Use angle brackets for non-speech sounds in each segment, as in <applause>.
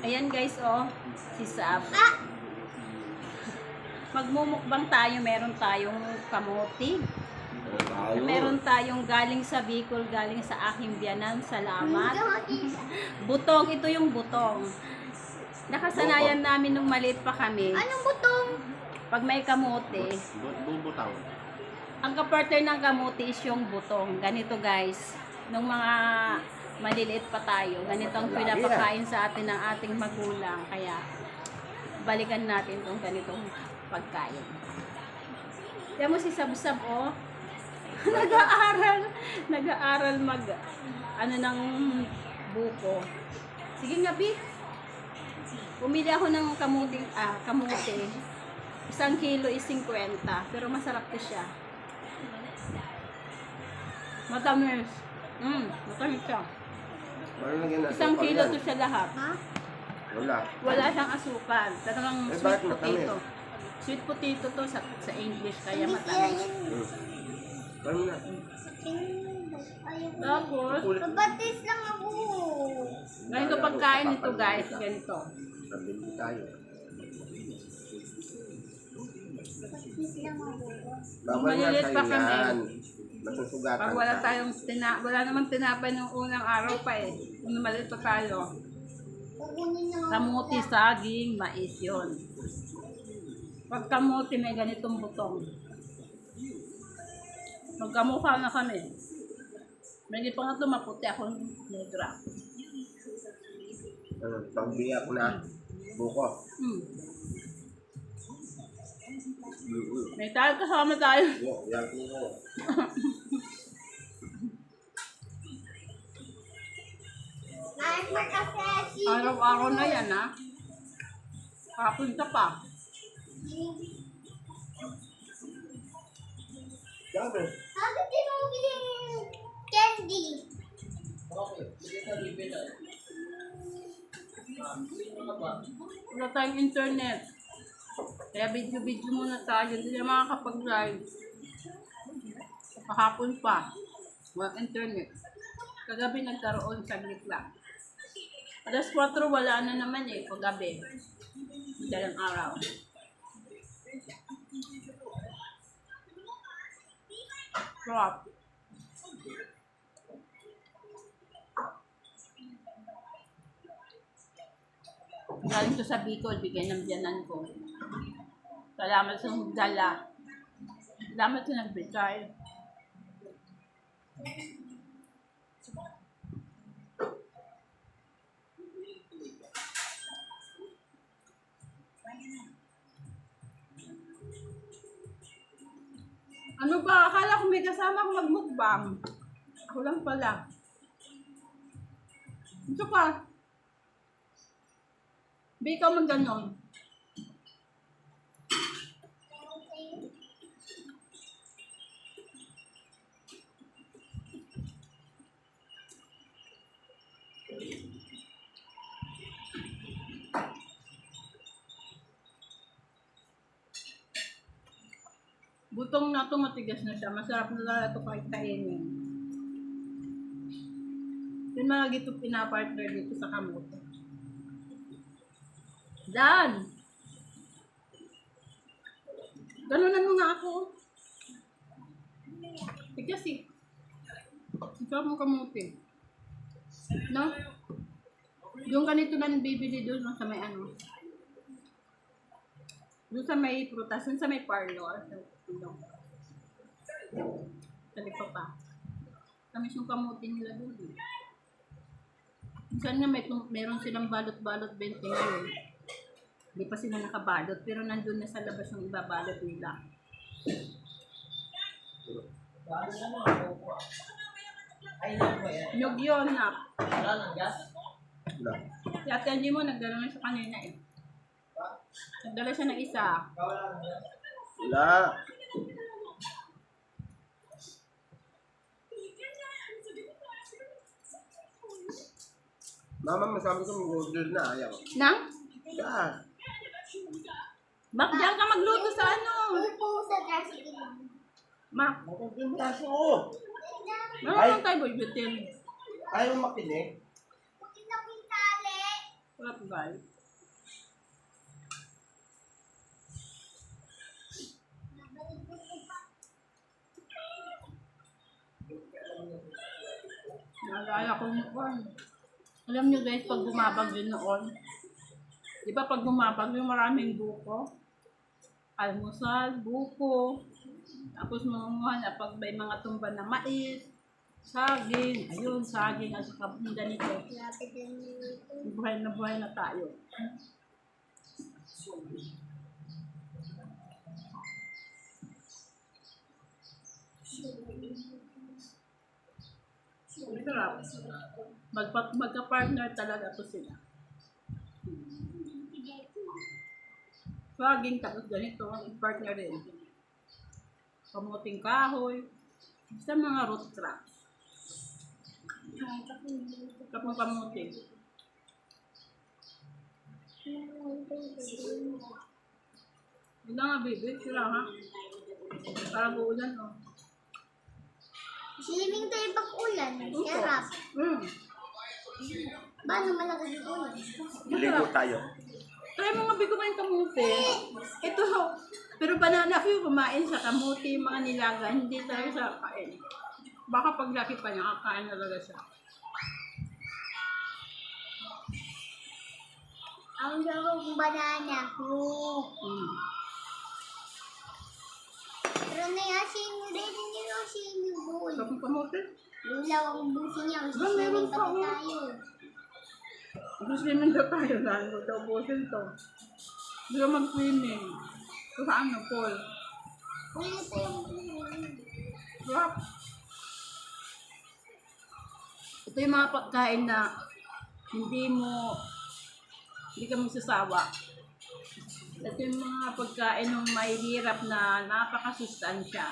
Ayan guys, oh. Si Sab. Ah! Magmumukbang tayo. Meron tayong kamote. Meron tayong galing sa Bicol, galing sa aking biyanan. Salamat. Butong, ito yung butong. Nakasanayan namin nung maliit pa kami. Anong butong? Pag may kamote, Bu- Bubutaw. ang kapartner ng kamote is yung butong. Ganito guys. Nung mga maliliit pa tayo, ganito ang pinapakain sa atin ng ating magulang. Kaya, balikan natin tong ganitong pagkain. Kaya mo si Sabsab, oh. <laughs> nag-aaral. Nag-aaral mag, ano ng buko. Sige nga, Bi. Pumili ako ng kamuting, ah, kamote. Isang kilo is 50. Pero masarap to siya. Matamis. Mm, matamis siya. Isang kilo to siya lahat. Ha? Wala. Wala siyang asukal. Talagang Eh, sweet potato. Sweet potato to sa, sa English, kaya matamis. Hmm. Paano na? Ayun. Tapos. Kabatis lang ako. ganito pagkain nito guys, ganito. Tayo. Ako. Bawal nga Maliliit sa'yo pa kami. Masusugatan Pag wala tayong tina, wala naman tinapay nung unang araw pa eh. Pa tayo. Kamuti, saging, mais yun. Pag kamuti, may ganitong butong. Magkamukha na kami. May di pa nga ito maputi ako negra. Ano, pagbiya ko na. Buko. Mm-mm. May tayo kasama tayo. Yo, yan ko. <laughs> Ay, makasesi. Araw-araw na yan ha. Kapunta pa. Dami. Bakit di mo biling candy? Wala tayong internet. Kaya video-video muna tayo. Hindi na makakapag-live. Kahapon pa. Walang internet. Kagabi nagkaroon saglit lang. Alas 4 wala na naman eh. Kagabi. Dalang araw. Crop. Galing to sa Bicol, bigay ng biyanan ko. Salamat sa dala. Salamat sa nagbigay. Ano ba? Akala ko may kasama akong magmukbang. Ako lang pala. Ito ka. Di ikaw man ganon. Butong na to matigas na siya. Masarap na talaga ito kahit kainin. Yun mga gito pinapartner dito sa kamote. Dan! Ganunan mo nga ako. Tigas eh. Ikaw mo kamuti. No? Yung ganito na bibili doon sa may ano. Doon sa may prutas, doon sa may parlor. Sa, ano. Sa lipa pa. Tamis yung kamuti nila doon. eh. Minsan nga may, meron silang balot-balot 20 ngayon. Hindi pa sila nakabalot, pero nandun na sa labas yung ibabalot nila. Nyug yun na. Wala. Si Ate mo, nagdala na siya kanina eh. Nagdala siya ng isa. Wala. Mama, masabi ko mag-order na. Ayaw. Nang? Saan? Mak, diyan ka magluto sa ano? Po sa tricycle. Mak, Magkakong braso ko. meron lang tayo boy butin. Ayaw makinig. Puti na pintali. Sarap guys. Naalala ko noon. Alam niyo guys, pag bumabag yun noon, di ba pag bumabag yung maraming buko, almusal, buko, tapos mga na pag may mga tumba na mais, saging, ayun, saging, at saka ganito. Buhay na buhay na tayo. Sarap. Magpa, magka-partner talaga to sila. Saging, tapos ganito, partner rin. Kamuting kahoy. Basta mga root crops. Kapag kamuting. Hindi nga, baby. Sila ha. Parang uulan, oh. Swimming tayo pag ulan. Sarap. Mm. Paano malakas yung ulan? Ligo tayo. Try mo nga bigo yung kamuti. Ito, pero banana few kumain sa kamuti, mga nilaga, hindi talaga sa kain. Baka paglaki pa niya, kakain talaga siya. Ang sarap ng banana. Oh. Mm. Pero na yung swimming rin niyo yung swimming pool. Sarap ng kamuti. Lulaw ang busi niya. Ba, meron pa, pa oh. tayo. Mag-swimming daw tayo, dahil ko daw busin to. Hindi ka mag-swimming. So, saan na, Paul? Ulit yung pool. Sarap. Ito yung mga pagkain na hindi mo, hindi ka magsasawa. Ito yung mga pagkain ng may hirap na napakasustansya.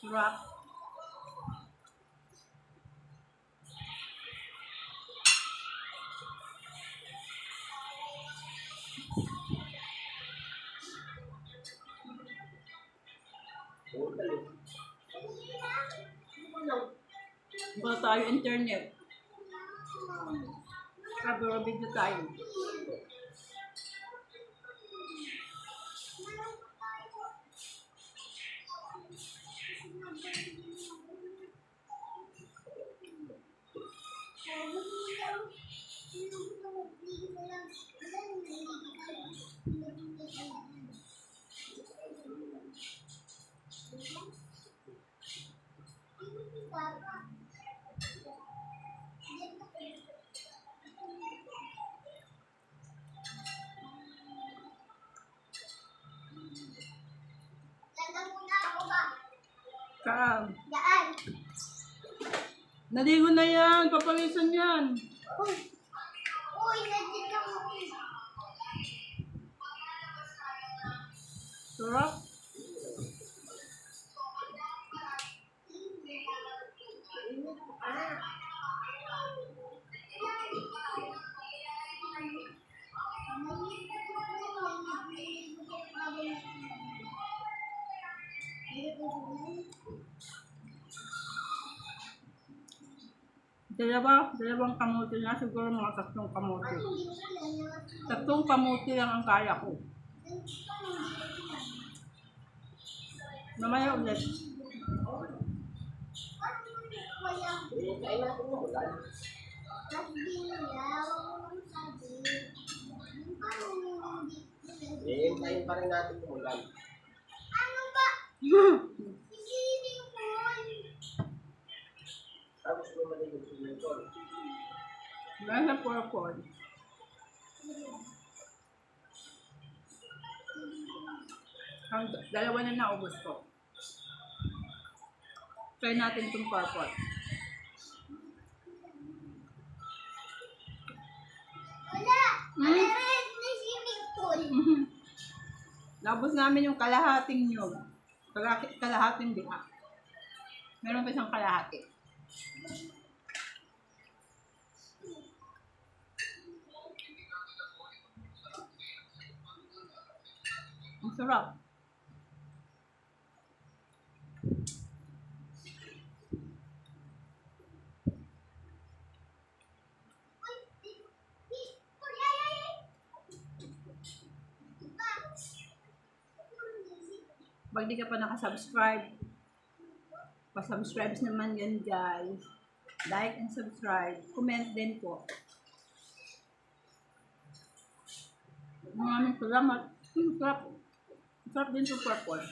Sarap. Tayo internet. Sabi ko, video tayo. Tagal mo na ako ba? Kaan. Daan. Naligo na yan. Papawisan yan. Uy. Uy, nandito mo. Sarap. Dalawa, dalawang kamote na. Siguro mga tatlong kamote. Tatlong kamote lang ang kaya ko. Mamaya ulit. Hihintayin pa rin natin umulan. Ano ba? Swimming pool. Tapos mo maligo sa motor. Nasa purple. Ang dalawa na naubos ko. Try natin itong purple. Wala. Hmm? Meron na swimming pool. <laughs> Naubos namin yung kalahating nyog. Kalahati, kalahating diha. Meron pa siyang kalahati. Ang sarap. Pag di ka pa nakasubscribe, pa-subscribe naman yan guys. Like and subscribe. Comment din po. Maraming salamat. Ang sarap. Sarap din sa purple.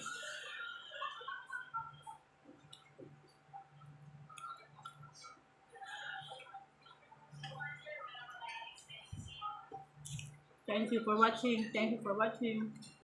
Thank you for watching. Thank you for watching.